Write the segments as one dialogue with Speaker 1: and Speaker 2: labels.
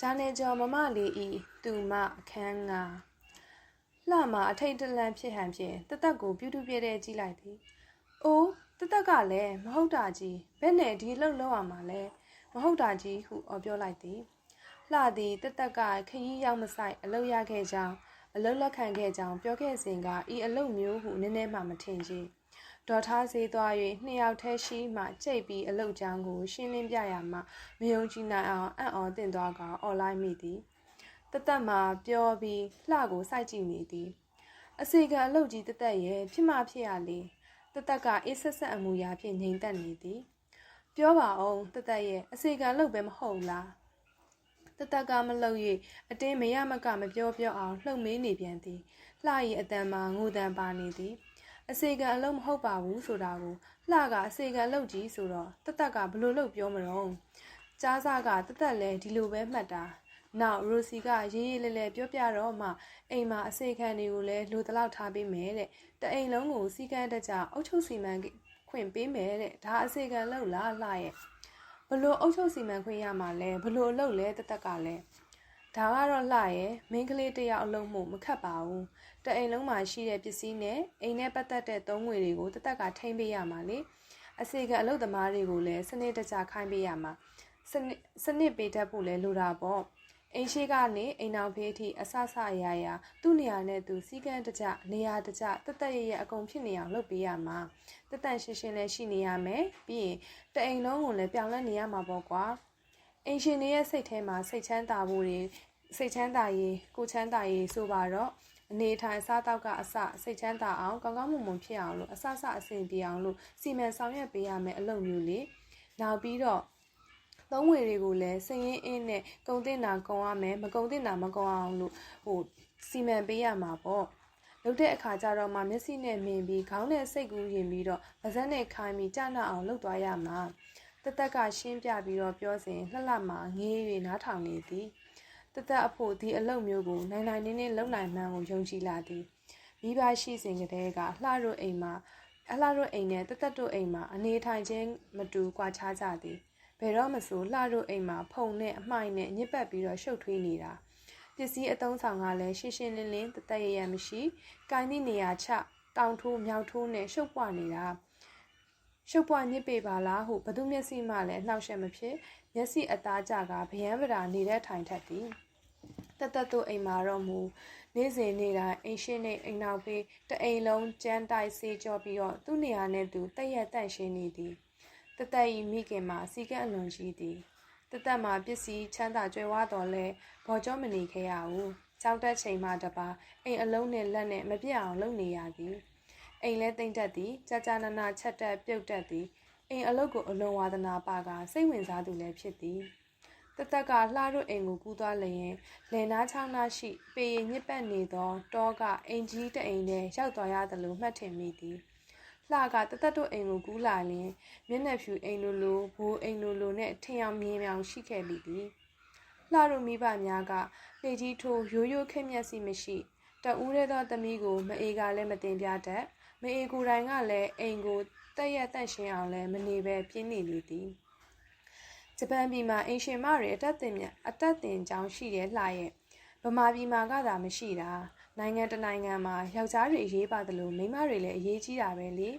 Speaker 1: ဂျာနယ်ကျော်မမလေးဤသူမအခန်းငါလှမအထိတ်တလန့်ဖြစ်ဟန်ဖြင့်တသက်ကို ပြုတုပြတဲ့ကြည့်လိုက်သည်။အိုးတသက်ကလည်းမဟုတ်တာကြီးဘယ်နဲ့ဒီလှုပ်လောက်အောင်မလဲမဟုတ်တာကြီးဟုအော်ပြောလိုက်သည်လှသည်တသက်ကခရီးရောက်မဆိုင်အလုတ်ရခဲ့ကြောင်းအလုတ်လက်ခံခဲ့ကြောင်းပြောခဲ့စဉ်ကဤအလုတ်မျိုးဟုနည်းနည်းမှမထင်ချေ ဒေါ်ထားစေးသွား၍နှစ်ယောက်ထဲရှိမှကြိတ်ပြီးအလုတ်ချောင်းကိုရှင်းလင်းပြရမှမယုံကြည်နိုင်အောင်အံ့ဩတင်သွားကအော်လိုက်မိသည်တသက်မှာပြောပြီးလှကိုစိုက်ကြည့်နေသည်အစီကံအလုတ်ကြီးတသက်ရဲ့ဖြစ်မှဖြစ်ရလေတသက်ကအေးဆက်ဆက်အမူအရာဖြင့်ငြိမ်သက်နေသည်ပြောပါအောင်တသက်ရဲ့အစီကံလုပ်ပဲမဟုတ်လားတသက်ကမလုပ်၍အတင်းမရမကမပြောပြောအောင်လှုပ်မေးနေပြန်သည်လှ၏အတန်မှာငိုတန်ပါနေသည် အစီကံအလုပ်မဟုတ်ပါဘူးဆိုတာကိုလှကအစီကံလုပ်ကြီးဆိုတော့တသက်ကဘလို့လုပ်ပြောမလို့ကြားစားကတသက်လဲဒီလိုပဲမှတ်တာနောက်ရိုစီကရေးရေးလဲလဲပြောပြတော့မှအိမ်မှာအစေခံတွေကိုလည်းလိုတလောက်ထားပေးမယ်တဲ့တအိမ်လုံးကိုစီကန်းတကြအုတ်ချုပ်စီမံခွင့်ပေးမယ်တဲ့ဒါအစေခံလောက်လားလှရဲ့ဘလို့အုတ်ချုပ်စီမံခွင့်ရမှာလဲဘလို့လုပ်လဲတသက်ကလည်း ဒါကတော့လှရဲ့မင်းကလေးတယောက်အလုံးမှုမခတ်ပါဘူးတအိမ်လုံးမှာရှိတဲ့ပစ္စည်းနဲ့အိမ်နဲ့ပတ်သက်တဲ့သုံးငွေတွေကိုတသက်ကထိမ့်ပေးရမှာလေအစေခံအလုပ်သမားတွေကိုလည်းစနစ်တကျခိုင်းပေးရမှာစနစ်စနစ်ပေးတတ်ဖို့လဲလိုတာပေါ့အိမ်ရှိကနေအိမ်နောက်ဖေးအထိအဆဆအရာရာသူ့နေရာနဲ့သူစီကန်းတကြနေရာတကြတသက်ရရအကုန်ဖြစ်နေအောင်လုပ်ပေးရမှာတသက်ရှင်းရှင်းလည်းရှိနေရမယ်ပြီးရင်တအိမ်လုံးကိုလည်းပြောင်းလဲနေရမှာပေါ့ကွာအိမ်ရှင်တွေရဲ့စိတ်ထဲမှာစိတ်ချမ်းသာဖို့တွေ စိတ်ချမ်းသာရေးကိုချမ်းသာရေးဆိုပါတော့အနေထိုင်စားတော့ကအစစိတ်ချမ်းသာအောင်ကောင်းကောင်းမွန်မွန်ဖြစ်အောင်လို့အဆဆအဆင်ပြေအောင်လို့စီမံဆောင်ရွက်ပေးရမယ်အလုပ်မျိုးလေနောက်ပြီးတော့သုံးဝေတွေကိုလည်းစရင်အင်းနဲ့ကုံတင်တာကုံရမယ်မကုံတင်တာမကုံအောင်လို့ဟိုစီမံပေးရမှာပေါ့လုပ်တဲ့အခါကျတော့မှမျက်စိနဲ့မြင်ပြီးခေါင်းနဲ့စိတ်ကူးရင်ပြီးတော့ပါးစပ်နဲ့ခိုင်းပြီးကြနာအောင်လုပ်သွားရမှာတသက်ကရှင်းပြပြီးတော့ပြောစဉ်လှလှမှငေး၍နားထောင်နေသည် တသက်အဖို့ဒီအလုပ်မျိုးကိုနိုင်နိုင်နင်းနင်းလုပ်နိုင်မှန်းကိုယုံကြည်လာသည်မိဘရှိစဉ်ကတည်းကလှတို့အိမ်မှာအလှတို့အိမ်နဲ့တသက်တို့အိမ်မှာအနေထိုင်ခြင်းမတူကွာခြားကြသည်ဘယ်တော့မဆိုလှတို့အိမ်မှာဖုံနဲ့အမိုက်နဲ့ညစ်ပတ်ပြီးတော့ရှုပ်ထွေးနေတာပစ္စည်းအသုံးဆောင်ကလည်းရှင်းရှင်းလင်းလင်းတသက်ရရမရှိကိုင်းသည့်နေရာချတောင်ထိုးမြောက်ထိုးနဲ့ရှုပ်ပွားနေတာ ရှုပ်ပွားညစ်ပေပါလားဟုဘသူမျက်စိမှလည်းနှောက်ရှက်မဖြစ်မျက်စိအသားကြကဗယံပရာနေတဲ့ထိုင်ထက်သည်တသက်တို့အိမ်မှာတော့မူနေ့စဉ်နေ့တိုင်းအိမ်ရှိနေအိမ်နောက်ပေးတအိမ်လုံးကြမ်းတိုက်စေးကြောပြီးတော့သူ့နေရာနဲ့သူတည့်ရက်တန့်ရှင်းနေသည်တသက်ဤမိခင်မှာစီကံအလွန်ကြီးသည်တသက်မှာပစ္စည်းချမ်းသာကြွယ်ဝတော်လဲဘော်ကြောမနေခဲ့ရဘူးကြောက်တဲ့ချိန်မှတပါအိမ်အလုံးနဲ့လက်နဲ့မပြတ်အောင်လုပ်နေရသည် အိမ်လဲတိမ့်တတ်သည်ကြာကြာနာနာချက်တက်ပြုတ်တတ်သည်အိမ်အလုတ်ကိုအလွန်ဝါသနာပါကစိတ်ဝင်စားသူလည်းဖြစ်သည်တသက်ကလှတို့အိမ်ကိုကူးသွားလျင်လယ်နားချောင်းသားရှိ ပေရင်ညစ်ပတ်နေသောတောကအိမ်ကြီးတအိမ်ထဲရောက်သွားရသလိုမှတ်ထင်မိသည်လှကတသက်တို့အိမ်ကိုကူးလာလျင်မျက်နှာဖြူအိမ်လိုလိုဘိုးအိမ်လိုလိုနဲ့ထင်အောင်မြင်မြောင်ရှိခဲ့လိမ့်သည်လှတို့မိဘများကလေကြီးထိုးရိုးရိုးခက်မျက်စိမရှိတဦးရဲသောသမီးကိုမအေကလည်းမတင်ပြတတ် မအေကိုယ်တိုင်ကလည်းအိမ်ကိုတက်ရက်တန့်ရှင်းအောင်လည်းမနေပဲပြင်းနေလေသည်ဂျပန်ပြည်မှာအင်ရှင်မတွေအတက်တင်မြအတက်တင်ကြောင်းရှိတဲ့လှရဲ့ဗမာပြည်မှာကသာမရှိတာနိုင်ငံတနိုင်ငံမှာယောက်ျားတွေအရေးပါသလိုမိန်းမတွေလည်းအရေးကြီးတာပဲလေ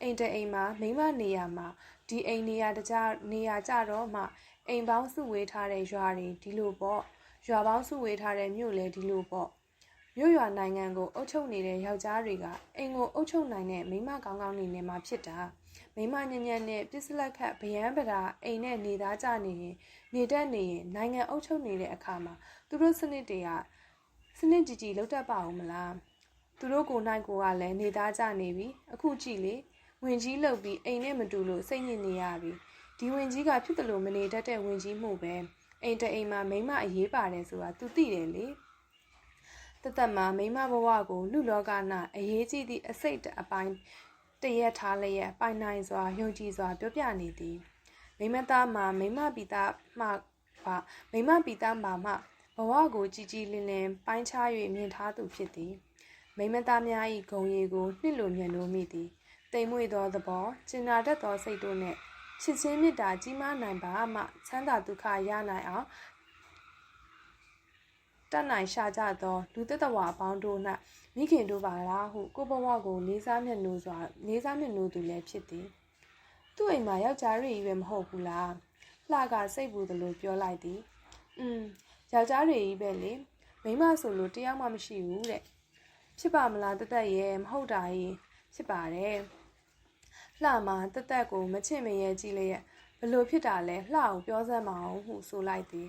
Speaker 1: အိမ်တအိမ်မှာမိန်းမနေရာမှာဒီအိမ်နေရာတကြနေရာကြတော့မှအိမ်ပေါင်းစုဝေးထားတဲ့ရွာတွေဒီလိုပေါ့ရွာပေါင်းစုဝေးထားတဲ့မြို့လည်းဒီလိုပေါ့ မြို့ရွာနိုင်ငံကိုအုပ်ချုပ်နေတဲ့ယောက်ျားတွေကအိမ်ကိုအုပ်ချုပ်နိုင်တဲ့မိန်းမကောင်းကောင်းနေနေမှာဖြစ်တာမိမညံ့ညံ့နဲ့ပစ္စလက်ခတ်ဗယံပဒါအိမ်နဲ့နေသားကြနေရင်နေတတ်နေရင်နိုင်ငံအုပ်ချုပ်နေတဲ့အခါမှာသူတို့စနစ်တွေကစနစ်ကြည်ကြည်လောက်တတ်ပါဦးမလားသူတို့ကိုနိုင်ကိုကလည်းနေသားကြနေပြီအခုကြည့်လေဝင်ကြီးလှုပ်ပြီးအိမ်နဲ့မတူလို့စိတ်ညစ်နေရပြီဒီဝင်ကြီးကဖြစ်တယ်လို့မနေတတ်တဲ့ဝင်ကြီးမှုပဲအိမ်တအိမ်မှာမိမအရေးပါတယ်ဆိုတာ तू သိတယ်လေ တသက်မှာမိမဘဝကိုလူလောကနာအရေးကြီးသည့်အစိတ်အပိုင်းတရက်ထားလျက်ပိုင်နိုင်စွာယုံကြည်စွာပြောပြနေသည်မိမသားမှာမိမပီသားမှပါမိမပီသားမှာမှဘဝကိုကြည်ကြည်လင်လင်ပိုင်းခြား၍မြင်ထားသူဖြစ်သည်မိမသားများ၏ဂုံရည်ကိုနှစ်လိုမြင်လို့မိသည်တိမ်မွေ့သောသဘောကျင်နာတတ်သောစိတ်တို့နှင့်ချစ်ချင်းမေတ္တာကြီးမားနိုင်ပါမှချမ်းသာဒုက္ခရနိုင်အောင် တက်နိုင်ရှာကြသော လူသက်တော်ဝါအပေါင်းတို့၌မိခင်တို့ပါလားဟုကိုဘဝကို လေးစားမျက်နှိုးစွာလေးစားမျက်နှိုးသူလည်းဖြစ်သည်သူ့အိမ်မှာယောက်ျားတွေကြီးပဲမဟုတ်ဘူးလားလှကစိတ်ပူသလိုပြောလိုက်သည်อืมယောက်ျားတွေကြီးပဲလေမိန်းမဆိုလို့တယောက်မှမရှိဘူးတဲ့ဖြစ်ပါမလားတသက်ရဲ့မဟုတ်တာကြီးဖြစ်ပါတယ်လှမှာတသက်ကိုမချစ်မရဲကြည့်လျက်ဘလို့ဖြစ်တာလဲလှကိုပြောစမ်းမအောင်ဟုဆိုလိုက်သည်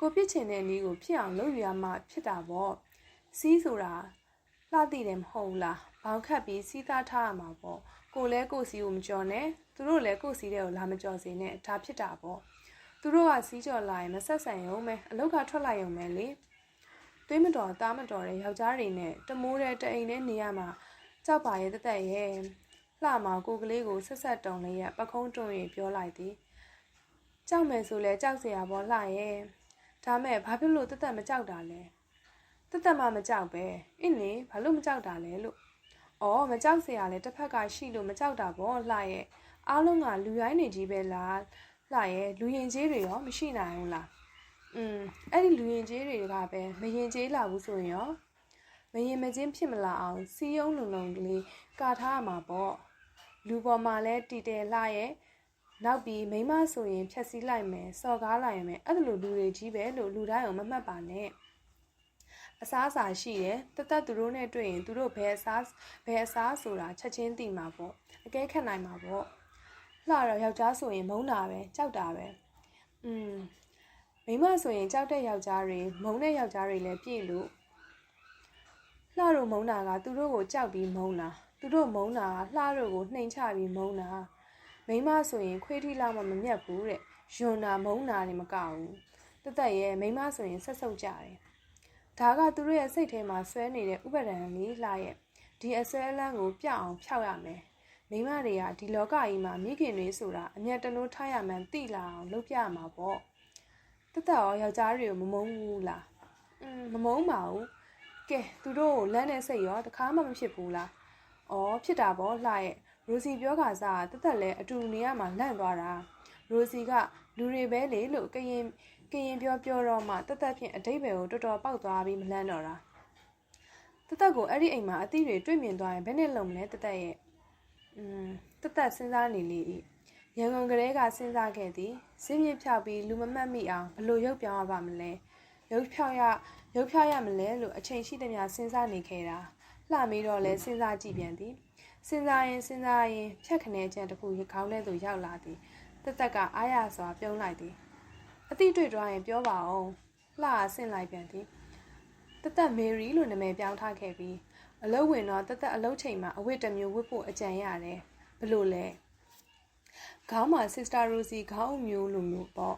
Speaker 1: ကိုဖြစ်ချင်တဲ့နည်းကိုဖြစ်အောင်လုပ်ရမှဖြစ်တာပေါ့စီးဆိုတာလှသိတယ်မဟုတ်ဘူးလားဘောင်ခတ်ပြီးစီးသားထားရမှာပေါ့ကိုလဲကိုစီကိုမကြော်နဲ့သူတို့လည်းကိုစီတဲ့ကိုလာမကြော်စေနဲ့ဒါဖြစ်တာပေါ့သူတို့ကစီးကြော်လာရင်မဆက်ဆံရုံပဲအလောက်ကထွက်လိုက်ရုံပဲလေသွေးမတော်သားမတော်တဲ့ယောက်ျားတွေနဲ့တမိုးတဲ့တအိမ်နဲ့နေရမှာကြောက်ပါရဲ့တသက်ရဲ့လှမှာကိုကလေးကိုဆက်ဆက်တုံလေးရပခုံးတွန်းရင်ပြောလိုက်သည်ကြောက်မယ်ဆိုလဲကြောက်เสียပေါ်လှရဲ့ ဒါမဲ့ဘာဖြစ်လို့တက်တက်မကြောက်တာလဲတက်တက်မှမကြောက်ပဲအင်းလေဘာလို့မကြောက်တာလဲလို့အော်မကြောက်စရာလဲတစ်ဖက်ကရှိလို့မကြောက်တာပေါ့လှရဲ့အားလုံးကလူရိုင်းနေကြီးပဲလားလှရဲ့လူရင်ကြီးတွေရောမရှိနိုင်ဘူးလားอืมအဲ့ဒီလူရင်ကြီးတွေကပဲမရင်ကြီးလာဘူးဆိုရင်ရောမရင်မချင်းဖြစ်မလာအောင်စီယုံလုံလုံကလေးကာထားရမှာပေါ့လူပေါ်မှာလဲတီတဲလှရဲ့ နောက်ပြီးမိမဆိုရင်ဖြက်စီးလိုက်မယ်စော်ကားလိုက်မယ်အဲ့ဒါလိုလူတွေကြီးပဲလို့လူတိုင်းအောင်မမှတ်ပါနဲ့အစားအစာရှိတယ်တသက်သူတို့နဲ့တွေ့ရင်သူတို့ဘယ်အစားဘယ်အစားဆိုတာချက်ချင်းသိမှာပေါ့အကဲခတ်နိုင်မှာပေါ့လှတော့ယောက်ျားဆိုရင်မုန်းတာပဲကြောက်တာပဲอืมမိမဆိုရင်ကြောက်တဲ့ယောက်ျားတွေမုန်းတဲ့ယောက်ျားတွေလည်းပြည့်လို့လှတို့မုန်းတာကသူတို့ကိုကြောက်ပြီးမုန်းတာသူတို့မုန်းတာကလှတို့ကိုနှိမ်ချပြီးမုန်းတာ မိမဆိုရင်ခွေးထီလောက်မှမမြတ်ဘူးတဲ့ယွန်နာမုန်းတာနေမကဘူးတသက်ရဲ့မိမဆိုရင်ဆက်ဆုပ်ကြတယ်ဒါကသူတို့ရဲ့စိတ်ထဲမှာဆွဲနေတဲ့ဥပဒံလေးလှရဲ့ဒီအဆွဲအလန်းကိုပြအောင်ဖျောက်ရမယ်မိမတွေကဒီလောကကြီးမှာမိခင်တွေဆိုတာအမျက်တနိုးထားရမှန်းသိလာအောင်လုပ်ပြရမှာပေါ့တသက်ရောယောက်ျားတွေကိုမမုန်းဘူးလားอืมမမုန်းပါဘူးကဲသူတို့ကိုလမ်းနဲ့စိတ်ရောတခါမှမဖြစ်ဘူးလားအော်ဖြစ်တာပေါ့လှရဲ့ ရိုစီပြောခါစားတသက်လဲအတူနေရမှာလန့်သွားတာရိုစီကလူတွေပဲလေလို့ကရင်ကရင်ပြောပြောတော့မှတသက်ဖြင့်အတိတ်ဘယ်ကိုတော်တော်ပေါက်သွားပြီးမလန့်တော့တာတသက်ကိုအဲ့ဒီအိမ်မှာအသီးတွေတွေ့မြင်သွားရင်ဘယ်နဲ့လုံမလဲတသက်ရဲ့อืมတသက်စဉ်းစားနေလေ၏ရန်ကုန်ကလေးကစဉ်းစားခဲ့သည်စင်းမြစ်ဖြောက်ပြီးလူမမှတ်မိအောင်ဘလို့ရုပ်ပြောင်းရပါမလဲရုပ်ဖြောက်ရရုပ်ဖြောက်ရမလဲလို့အချိန်ရှိသမျှစဉ်းစားနေခဲ့တာ လှမေးတော့လဲစဉ်းစားကြည့်ပြန်သည်စဉ်းစားရင်စဉ်းစားရင်ဖြတ်ခနဲချံတစ်ခုခေါင်းထဲသို့ရောက်လာသည်တသက်ကအားရစွာပြုံးလိုက်သည်အတိတွေ့သွားရင်ပြောပါအောင်လှအဆင့်လိုက်ပြန်သည်တသက်မေရီလို့နာမည်ပြောင်းထားခဲ့ပြီးအလုပ်ဝင်တော့တသက်အလုပ်ချိန်မှာအဝတ်တစ်မျိုးဝတ်ဖို့အကြံရတယ်ဘလို့လဲခေါင်းမှာ Sister Rosie ခေါင်းအမျိုးလိုမျိုးပေါ့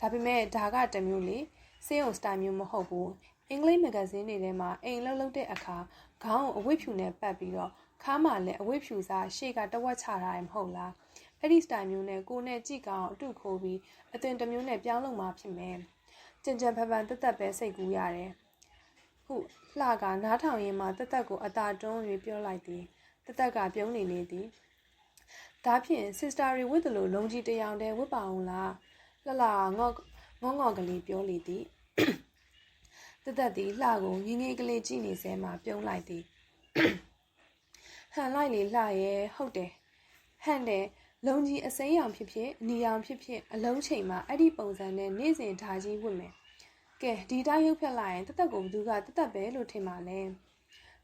Speaker 1: ဒါပေမဲ့ဒါကတစ်မျိုးလေစေးုံစတိုင်မျိုးမဟုတ်ဘူး အင်္ဂလိပ်မဂ္ဂဇင်းတွေထဲမှာအိမ်လှုပ်လှုပ်တဲ့အခါခေါင်းကိုအဝတ်ဖြူနဲ့ပတ်ပြီးတော့ခါမှလည်းအဝတ်ဖြူစားရှေ့ကတဝက်ချထားတယ်မဟုတ်လားအဲ့ဒီစတိုင်မျိုးနဲ့ကိုနဲ့ကြည့်ကောင်းအတုခိုးပြီးအသွင်တစ်မျိုးနဲ့ပြောင်းလို့မှဖြစ်မယ်ကြင်ကြံဖန်ဖန်တက်တက်ပဲစိတ်ကူးရတယ်ဟုတ်လှကနားထောင်ရင်မှတက်တက်ကိုအသာတွန်း၍ပြောလိုက်သည်တက်တက်ကပြုံးနေလေသည်ဒါဖြင့် sister တွေဝတ်တယ်လို့လုံကြီးတယောင်တည်းဝတ်ပါအောင်လားလှလှငေါ့ငေါ့ငေါ့ကလေးပြောလေသည် တသက်သည်လှကိုငငယ်ကလေးကြည့်နေစဲမှပြုံးလိုက်သည်ဟန်လိုက်လေလှရဲ့ဟုတ်တယ်ဟန်တယ်လုံကြီးအစိမ်းရောင်ဖြစ်ဖြစ်အနီရောင်ဖြစ်ဖြစ်အလုံးချိန်မှာအဲ့ဒီပုံစံနဲ့နေ့စဉ်ဓာကြီးဝတ်မယ်ကဲဒီတိုင်းရုပ်ဖြတ်လိုက်ရင်တသက်ကိုဘသူကတသက်ပဲလို့ထင်ပါလဲ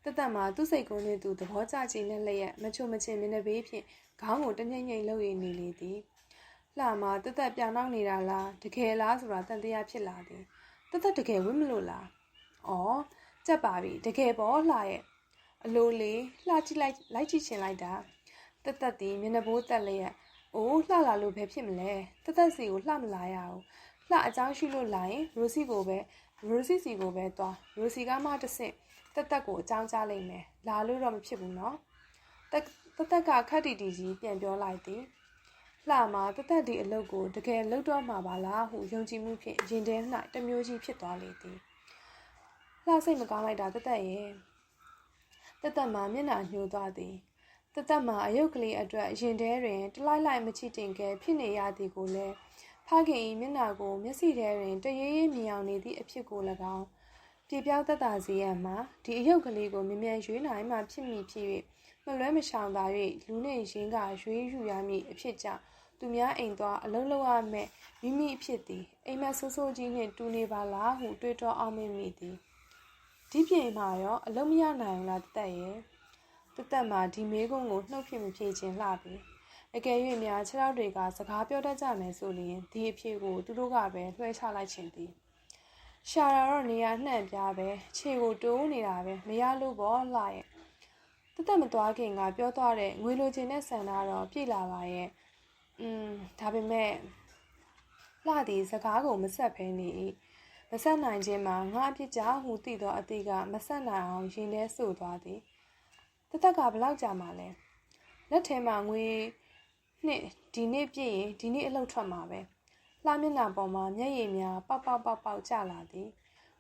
Speaker 1: တသက်မှာသူ့စိတ်ကုန်းနဲ့သူသဘောကျခြင်းနဲ့လျက်မချုံမချင်မနေဘေးဖြင့်ခေါင်းကိုတငိမ့်ငိမ့်လှုပ်ရည်နေလေသည်လှမှာတသက်ပြောင်နှောက်နေတာလားတကယ်လားဆိုတာတန်တရားဖြစ်လာသည် တသက်တကယ်ဝတ်မလို့လားဩကြက်ပါပြီတကယ်ပေါ့လှရဲ့အလိုလေးလှကြည့်လိုက်လိုက်ကြည့်ချင်လိုက်တာတသက်ဒီမျက်နှာပိုးတက်လျက်အိုးလှလာလို့ပဲဖြစ်မလဲတသက်စီကိုလှမလာရအောင်လှအကြောင်းရှိလို့လာရင်ရိုစီကိုပဲရိုစီစီကိုပဲသွားရိုစီကမှတဆင့်တက်တက်ကိုအကြောင်းကြားလိုက်မယ်လာလို့တော့မဖြစ်ဘူးနော်တက်တက်တက်ကခက်တီတီကြီးပြန်ပြောလိုက်သည် လှမှာတက်တက်ဒီအလုပ်ကိုတကယ်လုပ်တော့မှာပါလားဟုယုံကြည်မှုဖြင့်ရင်ထဲ၌တမျိုးကြီးဖြစ်သွားလေသည်လှစိတ်မကောင်းလိုက်တာတက်တက်ရဲ့တက်တက်မှာမျက်နှာညှိုးသွားသည်တသက်မှာအယုတ်ကလေးအတွက်ရင်ထဲတွင်တလိုက်လိုက်မချစ်တင်ကဲဖြစ်နေရသည်ကိုလည်းဖခင်၏မျက်နှာကိုမျက်စိထဲတွင်တရေရေမြင်အောင်နေသည့်အဖြစ်ကို၎င်း ပြေပြောက်သက်သာစေရန်မှာဒီအယုတ်ကလေးကိုမြ мян ရွေးနိုင်မှဖြစ်မိဖြစ်၍မလွဲမရှောင်သာ၍လူနှင့်ရင်းကရွေးယူရမည်အဖြစ်ကြောင့် သူများအိမ်သွားအလုံးလုံးရမဲ့မိမိအဖြစ်သည်အိမ်မက်ဆိုးဆိုးကြီးနှင့်တူနေပါလားဟုတွေးတောအောင်မိမိသည်ဒီပြင်မှာရောအလုံးမရနိုင်ဘူးလားတသက်ရဲ့တသက်မှာဒီမေးခွန်းကိုနှုတ်ဖြစ်မဖြစ်ခြင်းလှပြီအကယ်၍များခြေထောက်တွေကစကားပြောတတ်ကြမယ်ဆိုရင်ဒီအဖြစ်ကိုသူတို့ကပဲလွှဲချလိုက်ခြင်းသည်ရှာတာတော့နေရာနှံ့ပြားပဲခြေကိုတိုးနေတာပဲမရလို့ပေါ့လှရဲ့တသက်မသွားခင်ကပြောသွားတဲ့ငွေလိုချင်တဲ့ဆန္ဒတော့ပြည့်လာပါရဲ့ อืมဒါပေမဲ့လှသည်စကားကိုမဆက်ဖဲနေ၏မဆက်နိုင်ခြင်းမှာငါအဖြစ်ကြောင့်ဟူသိသောအတိကမဆက်နိုင်အောင်ရင်ထဲဆို့သွားသည်တသက်ကဘလောက်ကြာမှလဲလက်ထဲမှာငွေနှစ်ဒီနေ့ပြည့်ရင်ဒီနေ့အလုပ်ထွက်မှာပဲလှမျက်နှာပေါ်မှာမျက်ရည်များပေါက်ပေါက်ပေါက်ပေါက်ကျလာသည်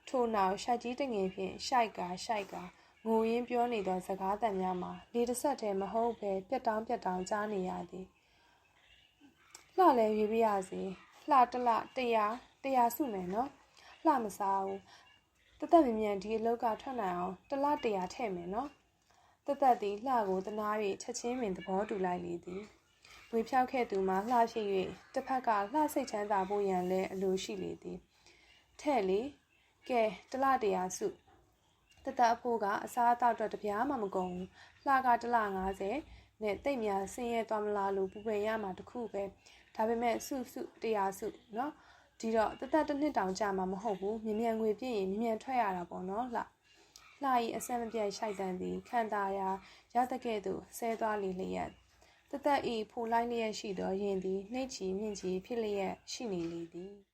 Speaker 1: ထို့နောက်ရှိုက်ကြီးတငယ်ဖြင့်ရှိုက်ကရှိုက်ကငိုရင်းပြောနေသောစကားသံများမှာလေတစ်ဆက်တည်းမဟုတ်ပဲပြက်တောင်းပြက်တောင်းကြားနေရသည် လှလဲရွေးပြရစီလှတစ်လတရားတရားစုမယ်နော်လှမစားဘူးတသက်မြင်မြန်ဒီအလောက်ကထွက်နိုင်အောင်တစ်လတရားထည့်မယ်နော်တသက်သည်လှကိုတနာ၍ချက်ချင်းပင်သဘောတူလိုက်လေသည်ဝေဖြောက်ခဲ့သူမှာလှရှိ၍တစ်ဖက်ကလှစိတ်ချမ်းသာဖို့ရန်လည်းအလိုရှိလေသည်ထဲ့လေကဲတလတရာစုတတအဖိုးကအစားအသောက်တော့တပြားမှမကုန်ဘူးလှကတလ90နဲ့တိတ်များဆင်းရဲသွားမလားလို့ပူပင်ရမှာတခုပဲဒါပေမဲ့စုစုတရားစုနော်ဒီတော့တသက်တစ်နှစ်တောင်ကြာမှာမဟုတ်ဘူးမြ мян ငွေပြည့်ရင်မြ мян ထွက်ရတာပေါ့နော်လှလှဤအစံမပြတ်ရှိုက်တန်သည်ခံတာရာရတကဲ့သို့ဆဲသွားလေလျက်တသက်ဤဖူလိုက်လျက်ရှိသောယင်သည်နှိတ်ချီမြင့်ချီဖြစ်လျက်ရှိနေလေသည်